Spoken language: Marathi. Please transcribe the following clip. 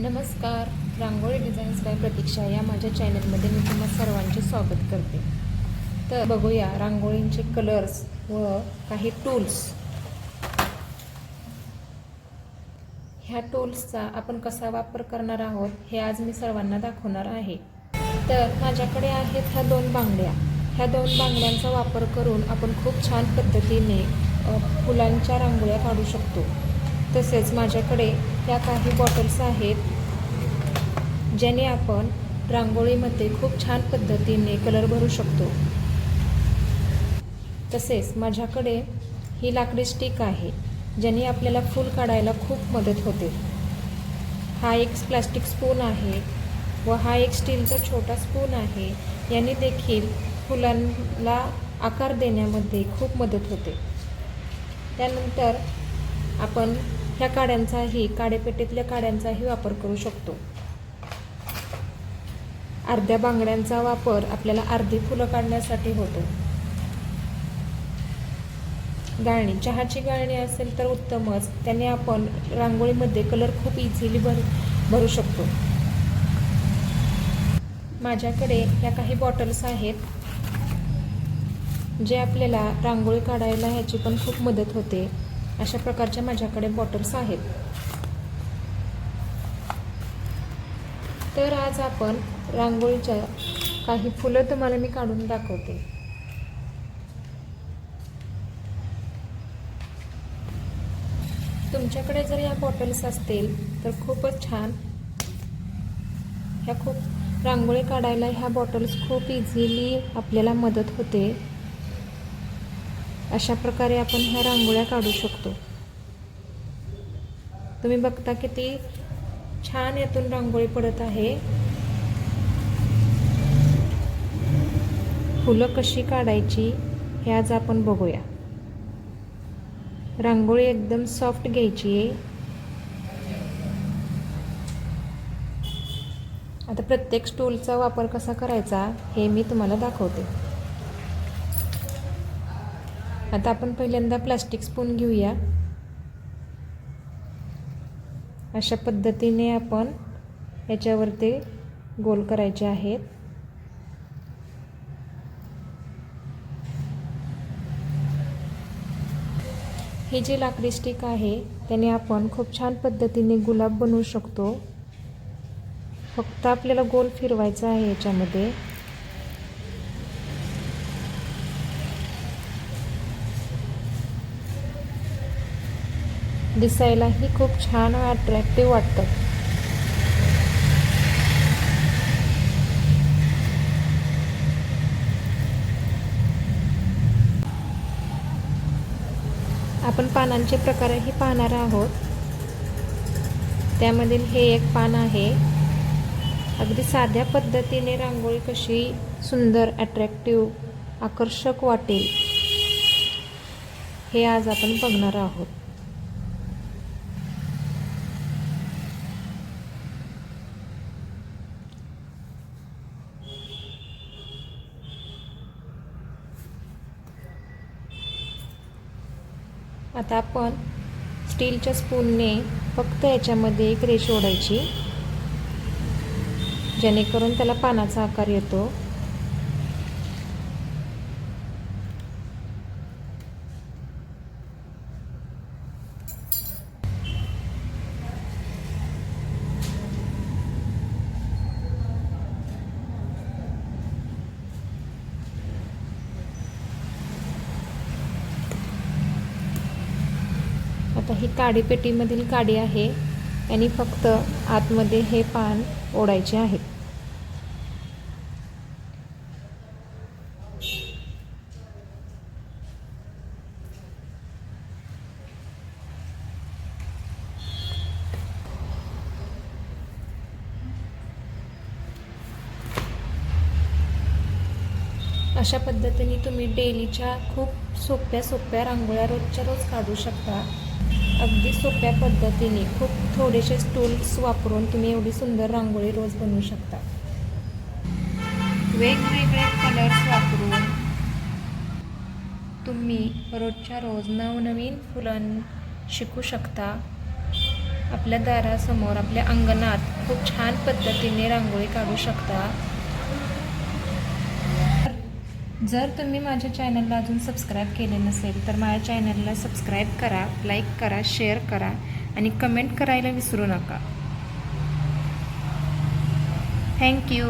नमस्कार. रांगोळी डिझाईन्स बाय प्रतीक्षा या माझ्या चॅनलमध्ये मी तुम्हा सर्वांचे स्वागत करते. तर बघूया रांगोळींचे कलर्स व काही टूल्स ह्या टूल्सचा आपण कसा वापर करणार आहोत हे आज मी सर्वांना दाखवणार आहे. तर माझ्याकडे आहेत ह्या दोन बांगड्या. ह्या दोन बांगड्यांचा वापर करून आपण खूप छान पद्धतीने फुलांच्या रांगोळ्या काढू शकतो. तसेच माझ्याकडे ह्या काही बॉटल्स आहेत ज्याने आपण रांगोळीमध्ये खूप छान पद्धतीने कलर भरू शकतो. तसेच माझ्याकडे ही लाकडी स्टिक आहे ज्याने आपल्याला फूल काढायला खूप मदत होते. हा एक प्लास्टिक स्पून आहे व हा एक स्टीलचा छोटा स्पून आहे. याने देखील फुलांना आकार देण्यामध्ये खूप मदत होते. त्यानंतर आपण ह्या काड्यांचाही काडेपेटीतल्या काड्यांचाही वापर करू शकतो. अर्ध्या बांगड्यांचा वापर आपल्याला अर्धी फुलं काढण्यासाठी होतो. गाळणी चहाची गाळणी असेल तर उत्तमच. त्याने आपण रांगोळीमध्ये कलर खूप इझिली भर भरू शकतो. माझ्याकडे ह्या काही बॉटल्स आहेत जे आपल्याला रांगोळी काढायला ह्याची पण खूप मदत होते. अशा प्रकारच्या माझ्याकडे बॉटल्स आहेत. तर आज आपण रांगोळीच्या काही फुलं तुम्हाला मी काढून दाखवते. तुमच्याकडे जर या बॉटल्स असतील तर खूपच छान. ह्या खूप रांगोळी काढायला ह्या बॉटल्स खूप इझिली आपल्याला मदत होते. अशा प्रकारे आपण ह्या रांगोळ्या काढू शकतो. तुम्ही बघता किती छान यातून रांगोळी पडत आहे. फुलं कशी काढायची हे आज आपण बघूया. रांगोळी एकदम सॉफ्ट घ्यायची आहे. आता प्रत्येक स्टूलचा वापर कसा करायचा हे मी तुम्हाला दाखवते. आता आपण पहिल्यांदा प्लास्टिक स्पून घेऊया. अशा पद्धतीने आपण याच्यावरती गोल करायचे आहेत. ही जी लाकडी स्टिक आहे त्याने आपण खूप छान पद्धतीने गुलाब बनवू शकतो. फक्त आपल्याला गोल फिरवायचा आहे याच्यामध्ये. दिसायलाही खूप छान व अट्रॅक्टिव्ह वाटतं. आपण पानांचे प्रकारही पाहणार आहोत. त्यामधील हे एक पान आहे. अगदी साध्या पद्धतीने रांगोळी कशी सुंदर अट्रॅक्टिव्ह आकर्षक वाटेल हे आज आपण बघणार आहोत. आता आपण स्टीलच्या स्पूनने फक्त याच्यामध्ये एक रेष ओढायची. जेणेकरून त्याला पानाचा आकार येतो. आता ही काडी पेटीमधील काडी आहे. आणि फक्त आतमध्ये हे पान ओढायचे आहे. अशा पद्धतीने तुम्ही डेलीच्या खूप सोप्या सोप्या रांगोळ्या रोजच्या रोज काढू शकता. अगदी सोप्या पद्धतीने खूप थोडेसे टूल्स वापरून तुम्ही एवढी सुंदर रांगोळी रोज बनवू शकता. वेगवेगळे कलर्स वापरून तुम्ही रोजच्या रोज नवनवीन फुलं शिकू शकता. आपल्या दारासमोर आपल्या अंगणात खूप छान पद्धतीने रांगोळी काढू शकता. जर तुम्ही माझ्या चॅनलला अजून सबस्क्राईब केले नसेल तर माझ्या चॅनलला सबस्क्राईब करा लाईक करा शेअर करा आणि कमेंट करायला विसरू नका. थँक्यू